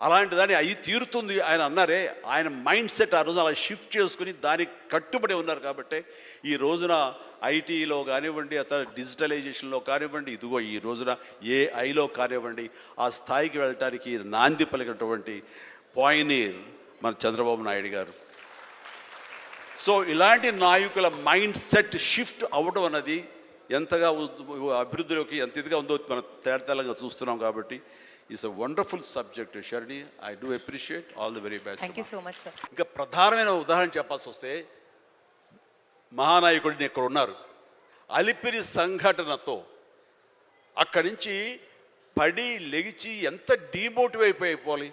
అలాంటి దాన్ని అయి తీరుతుంది. ఆయన అన్నారే ఆయన మైండ్ సెట్ ఆ రోజు అలా షిఫ్ట్ చేసుకుని దానికి కట్టుబడి ఉన్నారు కాబట్టి ఈ రోజున ఐటీలో కానివ్వండి అతను డిజిటలైజేషన్లో కానివ్వండి ఇదిగో ఈ రోజున ఏఐలో కానివ్వండి ఆ స్థాయికి వెళ్ళటానికి నాంది పలికినటువంటి పాయినీర్ మన చంద్రబాబు నాయుడు గారు. సో ఇలాంటి నాయకుల మైండ్ సెట్ షిఫ్ట్ అవ్వడం అన్నది ఎంతగా అభివృద్ధిలోకి ఎంత ఇదిగా ఉందో మనం తేడతెల్లంగా చూస్తున్నాం కాబట్టి it's a wonderful subject షర్ణి I do appreciate all the very best thank you so much sir ఇంకా ప్రధానమైన ఉదాహరణ చెప్పాల్సి వస్తే మహానాయకుడిని ఇక్కడ ఉన్నారు. అలిపిరి సంఘటనతో అక్కడి నుంచి పడి లెగిచి ఎంత డీమోటివ్ అయిపోయిపోవాలి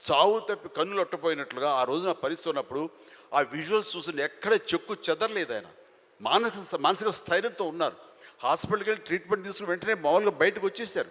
చావు తప్పి కన్నులు అట్టపోయినట్లుగా ఆ రోజున పరిస్థితి ఉన్నప్పుడు ఆ విజువల్స్ చూసి ఎక్కడ చెక్కు చెదరలేదు ఆయన. మానసిక మానసిక స్థైర్యంతో ఉన్నారు. హాస్పిటల్కి వెళ్ళి ట్రీట్మెంట్ తీసుకుని వెంటనే మామూలుగా బయటకు వచ్చేసారు.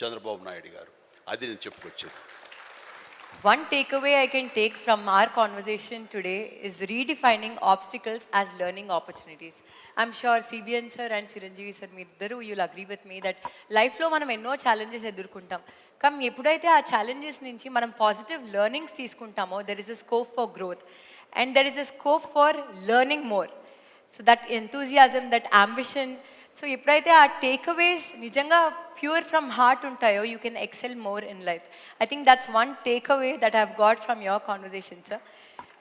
చంద్రబాబు నాయుడు గారు. అది నేను చెప్పుకొచ్చేది. One takeaway I can take from our conversation today is redefining obstacles as learning opportunities I'm sure CBN sir and Chiranjeevi sir మీ ఇద్దరు you'll agree with me that లైఫ్లో మనం ఎన్నో ఛాలెంజెస్ ఎదుర్కొంటాం. కానీ ఎప్పుడైతే ఆ ఛాలెంజెస్ నుంచి మనం పాజిటివ్ లెర్నింగ్స్ తీసుకుంటామో there is a scope for growth and there is a scope for learning more so that enthusiasm that ambition so ఎప్పుడైతే ఆ టేక్అవేస్ నిజంగా ప్యూర్ ఫ్రమ్ హార్ట్ ఉంటాయో you can excel more in life I think that's one takeaway that have got from your conversation sir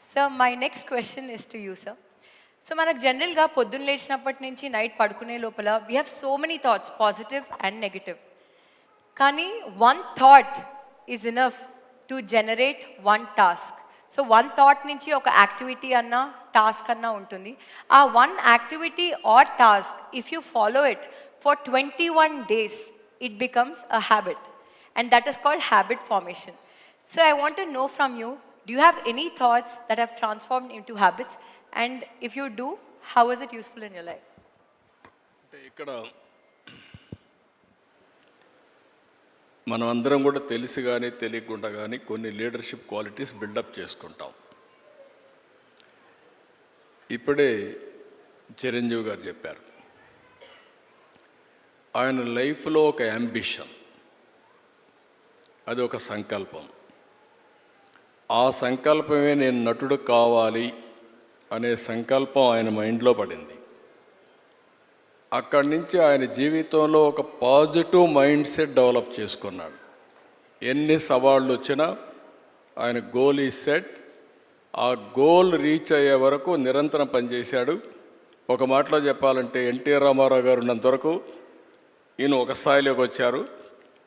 sir my next question is to you sir so మనకు జనరల్గా పొద్దున్న లేచినప్పటి నుంచి night పడుకునే లోపల we have so many thoughts positive and negative కానీ one thought is enough to generate one task so one thought నుంచి ఒక యాక్టివిటీ అన్నా టాస్క్ అన్నా ఉంటుంది. ఆ one activity or task if you follow it for twenty one days it becomes a habit and that is called habit formation so I want to know from you do you have any thoughts that have transform in to habits and if you do how is it useful in your life ఇక్కడ మనం అందరం కూడా తెలిసి కానీ తెలియకుండా కానీ కొన్ని leadership qualities buildup చేసుకుంటాం. ఇప్పుడే చిరంజీవి గారు చెప్పారు. ఆయన లైఫ్లో ఒక అంబిషన్. అది ఒక సంకల్పం. ఆ సంకల్పమే నేను నటుడు కావాలి అనే సంకల్పం ఆయన మైండ్లో పడింది. అక్కడి నుంచి ఆయన జీవితంలో ఒక పాజిటివ్ మైండ్ సెట్ డెవలప్ చేసుకున్నాడు. ఎన్ని సవాళ్ళు వచ్చినా ఆయన గోల్ ఈ సెట్ ఆ గోల్ రీచ్ అయ్యే వరకు నిరంతరం పనిచేశాడు. ఒక మాటలో చెప్పాలంటే ఎన్టీఆర్ రామారావు గారు ఉన్నంత వరకు ఈయన ఒక స్థాయిలోకి వచ్చారు.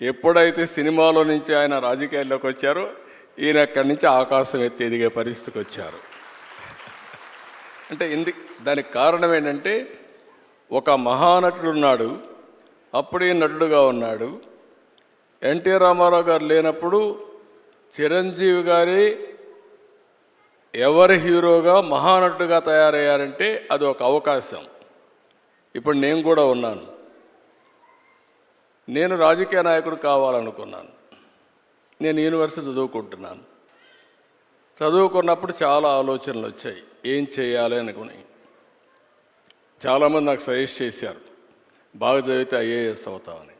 ఎప్పుడైతే సినిమాలో నుంచి ఆయన రాజకీయాల్లోకి వచ్చారో ఈయన అక్కడి నుంచి ఆకాశం ఎత్తి ఎదిగే పరిస్థితికి వచ్చారు. అంటే ఇంది దానికి కారణం ఏంటంటే ఒక మహానటుడు ఉన్నాడు. అప్పుడే నటుడుగా ఉన్నాడు. ఎన్టీ రామారావు గారు లేనప్పుడు చిరంజీవి గారి ఎవరి హీరోగా మహానటుడుగా తయారయ్యారంటే అది ఒక అవకాశం. ఇప్పుడు నేను కూడా ఉన్నాను. నేను రాజకీయ నాయకుడు కావాలనుకున్నాను. నేను యూనివర్సిటీ చదువుకుంటున్నాను. చదువుకున్నప్పుడు చాలా ఆలోచనలు వచ్చాయి. ఏం చేయాలి అనుకుని. చాలామంది నాకు సజెస్ట్ చేశారు. బాగా చదివితే ఐఏఎస్ అవుతామని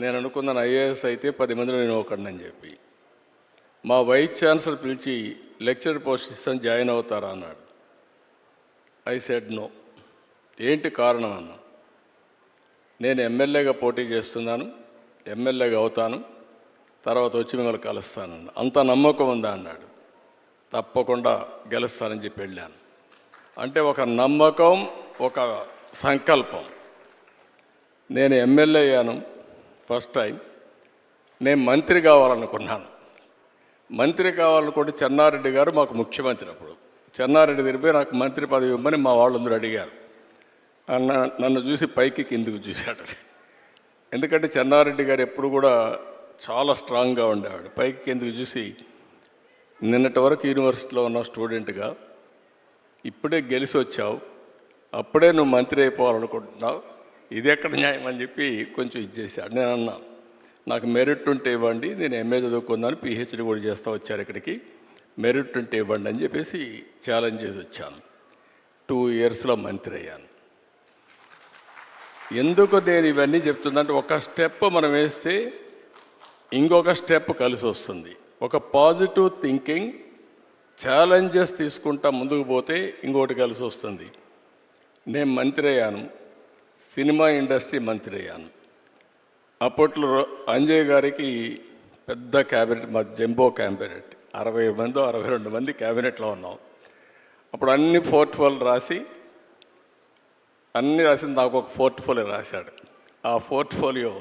నేను అనుకున్నాను ఐఏఎస్ అయితే పది మందిలో నేను ఒకడినని చెప్పి. మా వైస్ ఛాన్సలర్ పిలిచి లెక్చర్ పోస్ట్ ఇస్తాను జాయిన్ అవుతారా అన్నాడు. ఐ సెడ్ నో ఏంటి కారణం? అన్న. నేను ఎమ్మెల్యేగా పోటీ చేస్తున్నాను ఎమ్మెల్యేగా అవుతాను తర్వాత వచ్చి మిమ్మల్ని కలుస్తానన్న అంత నమ్మకం ఉందా? అన్నాడు. తప్పకుండా గెలుస్తానని చెప్పి వెళ్ళాను. అంటే ఒక నమ్మకం ఒక సంకల్పం. నేను ఎమ్మెల్యే అయ్యాను ఫస్ట్ టైం. నేను మంత్రి కావాలనుకున్నాను. మంత్రి కావాలనుకుంటే చెన్నారెడ్డి గారు మాకు ముఖ్యమంత్రి అప్పుడు. చెన్నారెడ్డి తిరిగి నాకు మంత్రి పదవి ఇవ్వమని మా వాళ్ళందరూ అడిగారు. అన్న నన్ను చూసి పైకి కిందికి చూశాడు. ఎందుకంటే చెన్నారెడ్డి గారు ఎప్పుడు కూడా చాలా స్ట్రాంగ్గా ఉండేవాడు. పైకి కిందికి చూసి నిన్నటి వరకు యూనివర్సిటీలో ఉన్న స్టూడెంట్గా ఇప్పుడే గెలిచి వచ్చావు. అప్పుడే నువ్వు మంత్రి అయిపోవాలనుకుంటున్నావు. ఇది ఎక్కడ న్యాయం అని చెప్పి కొంచెం ఇచ్చేసాడు నేను అన్నా నాకు మెరిట్ ఉంటే ఇవ్వండి నేను ఎంఏ చదువుకుందాను పిహెచ్డి కూడా చేస్తా వచ్చారు ఇక్కడికి. మెరిట్ ఉంటే ఇవ్వండి అని చెప్పేసి ఛాలెంజ్ చేసి వచ్చాను. టూ ఇయర్స్లో మంత్రి అయ్యాను. ఎందుకు నేను ఇవన్నీ చెప్తుందంటే ఒక స్టెప్ మనం వేస్తే ఇంకొక స్టెప్ కలిసి వస్తుంది. ఒక పాజిటివ్ థింకింగ్ ఛాలెంజెస్ తీసుకుంటా ముందుకు పోతే ఇంకోటి కలిసి వస్తుంది. నేను మంత్రి అయ్యాను. సినిమా ఇండస్ట్రీ మంత్రి అయ్యాను. అప్పట్లో రో- అంజయ్ గారికి పెద్ద క్యాబినెట్ మా జంబో క్యాబినెట్. అరవై మంది అరవై రెండు మంది క్యాబినెట్లో ఉన్నాం. అప్పుడు అన్ని ఫోర్ట్ఫోల్ రాసి అన్ని రాసింది నాకు ఒక పోర్ట్ఫోలియో రాశాడు. ఆ portfolio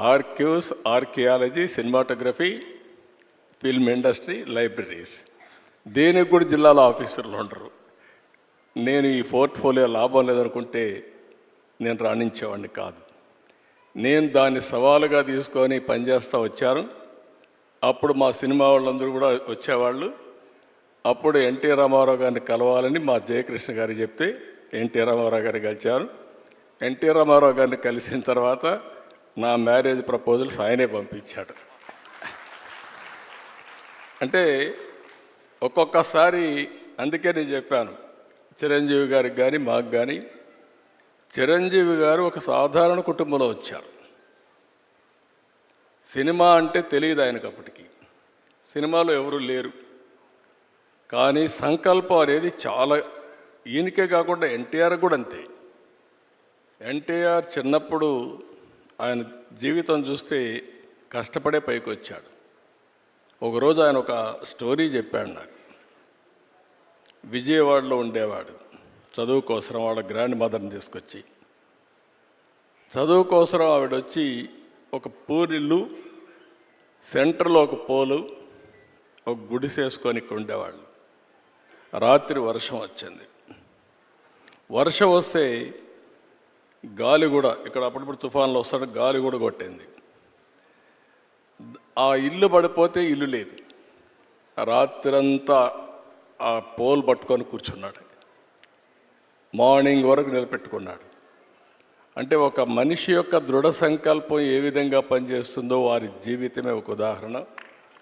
ఆర్క్యూస్ archaeology cinematography film industry libraries. దీనికి కూడా జిల్లాలో ఆఫీసర్లు ఉండరు. నేను ఈ పోర్ట్ఫోలియో లాభం లేదనుకుంటే నేను రాణించేవాడిని కాదు. నేను దాన్ని సవాలుగా తీసుకొని పనిచేస్తూ వచ్చాను అప్పుడు మా సినిమా వాళ్ళందరూ కూడా వచ్చేవాళ్ళు. అప్పుడు ఎన్టీ రామారావు గారిని కలవాలని మా జయకృష్ణ గారు చెప్తే ఎన్టీ రామారావు గారిని కలిచారు ఎన్టీ రామారావు గారిని కలిసిన తర్వాత నా మ్యారేజ్ ప్రపోజల్స్ ఆయనే పంపించాడు. అంటే ఒక్కొక్కసారి అందుకే నేను చెప్పాను చిరంజీవి గారికి కానీ మాకు కానీ చిరంజీవి గారు ఒక సాధారణ కుటుంబంలో వచ్చారు. సినిమా అంటే తెలియదు ఆయనకు అప్పటికి. సినిమాలో ఎవరు లేరు. కానీ సంకల్పం అనేది చాలా ఈయనకే కాకుండా ఎన్టీఆర్ కూడా అంతే. ఎన్టీఆర్ చిన్నప్పుడు ఆయన జీవితం చూస్తే కష్టపడే పైకి వచ్చాడు ఒకరోజు ఆయన ఒక స్టోరీ చెప్పాడు నాకు. విజయవాడలో ఉండేవాడు. చదువు కోసం వాళ్ళ గ్రాండ్ మదర్ని తీసుకొచ్చి. చదువు కోసం ఆవిడ వచ్చి ఒక పూరిల్లు సెంటర్లో ఒక పోలు ఒక గుడిసేసుకొని ఇక్కడ ఉండేవాళ్ళు. రాత్రి వర్షం వచ్చింది. వర్షం వస్తే గాలి కూడా ఇక్కడ అప్పుడప్పుడు తుఫాన్లు వస్తాడు గాలి కూడా కొట్టింది. ఆ ఇల్లు పడిపోతే ఇల్లు లేదు. రాత్రంతా ఆ పోల్ పట్టుకొని కూర్చున్నాడు. మార్నింగ్ వరకు నిలబెట్టుకున్నాడు. అంటే ఒక మనిషి యొక్క దృఢ సంకల్పం ఏ విధంగా పనిచేస్తుందో వారి జీవితమే ఒక ఉదాహరణ.